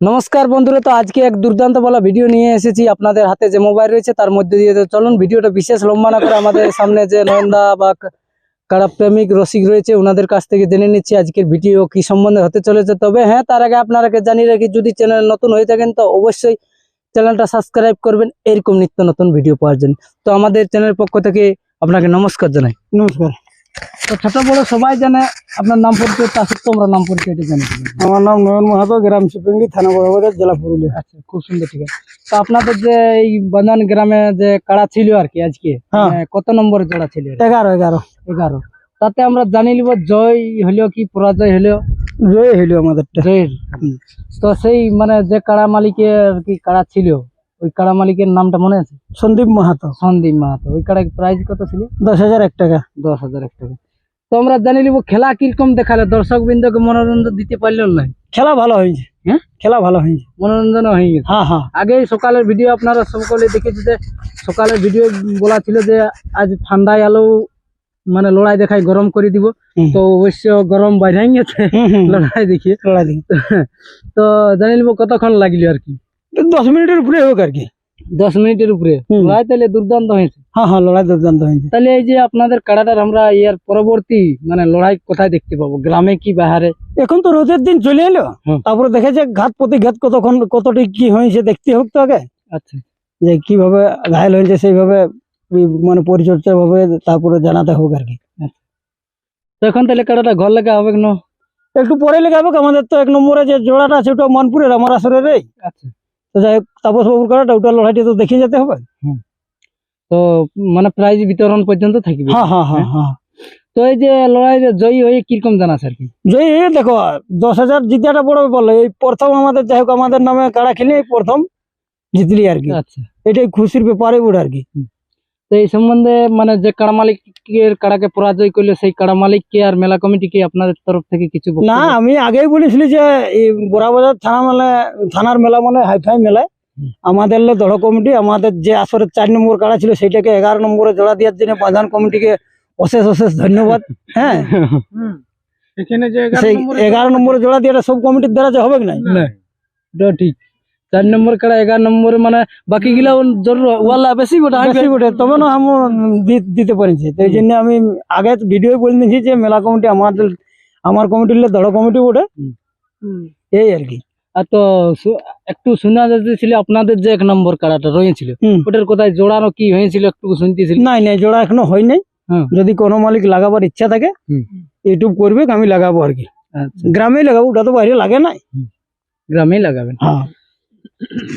নমস্কার বন্ধুরা তো আজকে এক দুর্দান্ত বলা ভিডিও নিয়ে এসেছি আপনাদের হাতে যে মোবাইল রয়েছে তার মধ্যে দিয়ে তো চলুন ভিডিওটা বিশেষ লম্বা না করে আমাদের সামনে যে নন্দা বা কারা প্রেমিক রসিক রয়েছে ওনাদের কাছ থেকে জেনে নিচ্ছি আজকের ভিডিও কি সম্বন্ধে হতে চলেছে। তবে হ্যাঁ তার আগে আপনারাকে জানিয়ে রাখি যদি চ্যানেল নতুন হয়ে থাকেন তো অবশ্যই চ্যানেলটা সাবস্ক্রাইব করবেন এরকম নিত্য নতুন ভিডিও পাওয়ার জন্য। তো আমাদের চ্যানেলের পক্ষ থেকে আপনাকে নমস্কার জানাই। নমস্কার। তো ছোট বড় সবাই জানে আপনার নাম পরিচয় তা সত্ত্বেও আমরা নাম পরিচয়টা জানি আমার নাম নয়ন মাহাতো গ্রাম শিপিঙ্গি থানা বড়বাজার জেলা পুরুলিয়া। আচ্ছা খুব সুন্দর ঠিক আছে। তো আপনাদের যে এই বান্ধান গ্রামে যে কাড়া ছিল আর কি আজকে হ্যাঁ। মানে কত নম্বরে জোড়া ছিল এগারো এগারো। এগারো। তাতে আমরা জানি নিব জয় হলেও কি পরাজয় হলেও? জয় হইল আমাদেরটা। জয়ের তো সেই মানে যে কাড়া মালিকের আর কি কাড়া ছিল ওই কাড়া মালিকের নামটা মনে আছে? সন্দীপ মাহাতো। সন্দীপ মাহাতো। ওই কাড়া প্রাইস কত ছিল? দশ হাজার এক টাকা। দশ হাজার এক টাকা। তো আমরা জানি নিব খেলা কীরকম দেখালে? দর্শক বৃন্দকে মনোরঞ্জন দিতে পারল না খেলা ভালো হয়েছে। হ্যাঁ? খেলা ভালো হয়েছে। মনোরঞ্জন হয়ে গেছে। হ্যাঁ হ্যাঁ। আগে সকালের ভিডিও আপনারা সকলে দেখেছি যে সকালের ভিডিও বলা ছিল যে আজ ঠান্ডায় আলো মানে লড়াই দেখাই গরম করে দিব। তো অবশ্য গরম বাইরে গেছে। লড়াই দেখিয়ে লড়াই দিন তো জানি নিব কতক্ষণ লাগল আর কি? দশ মিনিটের উপরে হোক আর কি। দশ মিনিটের উপরে। লড়াই তাহলে দুর্দান্ত হয়েছে। হ্যাঁ হ্যাঁ লড়াই দুর্দান্ত হয়েছে। তাহলে এই যে আপনাদের কাড়াটার আমরা ইয়ার পরবর্তী মানে লড়াই কোথায় দেখতে পাবো? গ্রামে কি বাহারে? এখন তো রোদের দিন চলে এলো। তারপরে ঘাত প্রতি ঘাত কতক্ষণ কতটি কি হয়েছে দেখতে হোক তো আগে। আচ্ছা। যে কীভাবে ঘায়ল হয়েছে সেইভাবে মানে পরিচর্যা ভাবে তারপরে জানাতে হোক আর কি। তো এখন তাহলে কাড়াটা ঘর লেখা হবে না একটু পরে লেগে হবে আমাদের তো এক নম্বরে যে জোড়াটা আছে ওটা মনপুরের আমার আসরের আচ্ছা। তো যাই হোক তাপস বাবুর কাড়াটা ওটা লড়াইটা তো দেখে যেতে হবে। তো মানে প্রাইজ বিতরণ পর্যন্ত থাকবে। হ্যাঁ হ্যাঁ হ্যাঁ হ্যাঁ। তো এই যে লড়াই জয়ী হয়ে কীরকম জানাস আর কি? জয়ী দেখো দশ হাজার জিতাটা বড় বলে এই প্রথম আমাদের যাই হোক আমাদের নামে কাড়া খেলে এই প্রথম জিতলি আর কি। আচ্ছা। এটাই খুশির ব্যাপারে ওটা আর কি। তো এই সম্বন্ধে মানে যে কাড়া মালিকের কাড়াকে পরাজয় করলে সেই কাড়া মালিককে আর মেলা কমিটিকে আপনাদের তরফ থেকে কিছু না আমি আগেই বলেছিলি যে এই বোরাবাজার থানা মেলা থানার মেলা মানে হাইফাই মেলা হুম। আমাদের লে দড় কমিটি আমাদের যে আসরের চার নম্বর কাড়া ছিল সেটাকে এগারো নম্বরে জোড়া দেওয়ার জন্য প্রধান কমিটিকে অশেষ অশেষ ধন্যবাদ। হ্যাঁ। এখানে যে সেই এগারো নম্বরে জোড়া দিয়ে সব কমিটির দ্বারা যে হবে কি না। না। ঠিক। চার নম্বর কাড়া এগারো নম্বর মানে বাকি গুলা জরুর। ওয়ালা বেশি গোটা বেশি বটে তবে না আমি দি- দিতে পারিছি। তো এই জন্য আমি আগে ভিডিও বলে দিয়েছি যে মেলা কমিটি আমাদের আমার কমিটির লে দড় কমিটি বটে। এই আর কি। আর তো একটু শোনা যাচ্ছিল আপনাদের যে এক নম্বর কাড়াটা রয়েছিল ওটার কোথায় জোড়ানো কি হয়েছিল একটু শুনতেছিল নাই নাই জোড়া এখনও হয় নাই। যদি কোনো মালিক লাগাবার ইচ্ছা থাকে ইউটিউব করবে আমি লাগাবো আর কি। আচ্ছা। গ্রামে লাগাবো ওটা তো বাইরে লাগে নাই। গ্রামেই লাগাবেন। হ্যাঁ।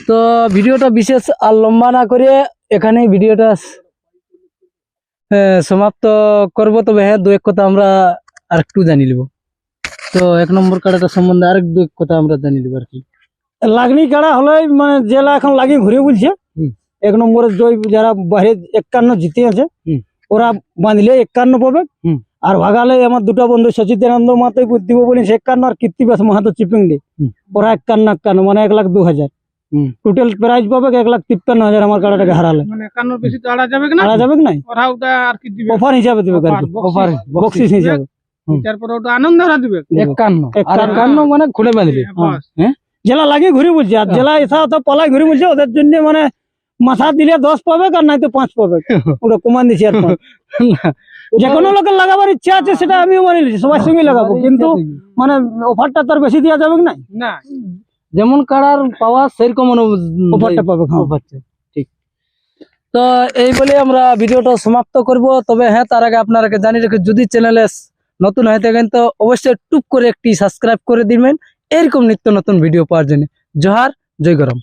তো ভিডিওটা বিশেষ আর লম্বা না করে এখানেই ভিডিওটা আহ, সমাপ্ত করব তবে হ্যাঁ দু এক কথা আমরা আর একটু জানি নিব তো এক নম্বর কাড়াটা সম্বন্ধে আরেক দু এক কথা আমরা জানি নিব আর কি লাগনি কাড়া হলে মানে জেলা এখন লাগিয়ে ঘুরে বলছে। এক নম্বরে জয় যারা বাইরে একান্ন জিতে আছে। ওরা বাঁধলে একান্ন পাবে। আর ভাগালে আমার দুটো বন্ধু সচিদানন্দ মাহাতো দিব বলি সে একান্ন আর কীর্তিবাস মাহাতো হুম। ওরা একান্ন একান্ন মানে এক লাখ দু হাজার। টোটাল প্রাইজ পাবে এক লাখ তিপ্পান্ন হাজার আমার কাড়াটাকে হারালে। মানে তো আড়া যাবে না? হারা যাবে নাই? ওরা ওটা আর কি দিবে? অফার হিসাবে দেবে অফার বক্সিস হিসাবে। তারপরে ওটা আনন্দ ওরা দিবে। একান্ন। একান্ন। একান্ন মানে খুলে বাঁধবে জেলা লাগিয়ে ঘুরে বলছে। আর হ্যাঁ। জেলা এসা তো পালাই ঘুরে বলছে ওদের জন্য মানে মাথা দিলে দশ পাবে আর নাই তো পাঁচ পাবে। ওটা কমান দিছি আর যে কোনো লোকের লাগাবার ইচ্ছা আছে সেটা আমিও মানে সবার সঙ্গে লাগাবো। কিন্তু মানে অফারটা তার বেশি দেওয়া যাবে কি নাই? না। যেমন কাড়ার পাওয়া সেরকম অফারটা পাবে হ্যাঁ। পাচ্ছে ঠিক। তো এই বলে আমরা ভিডিওটা সমাপ্ত করব। তবে হ্যাঁ তার আগে আপনারাকে জানি রেখে যদি চ্যানেলে নতুন হয়ে থাকেন তো অবশ্যই টুক করে একটি সাবস্ক্রাইব করে দিবেন। এরকম নিত্য নতুন ভিডিও পাওয়ার জন্য। জোহার জয় গরম।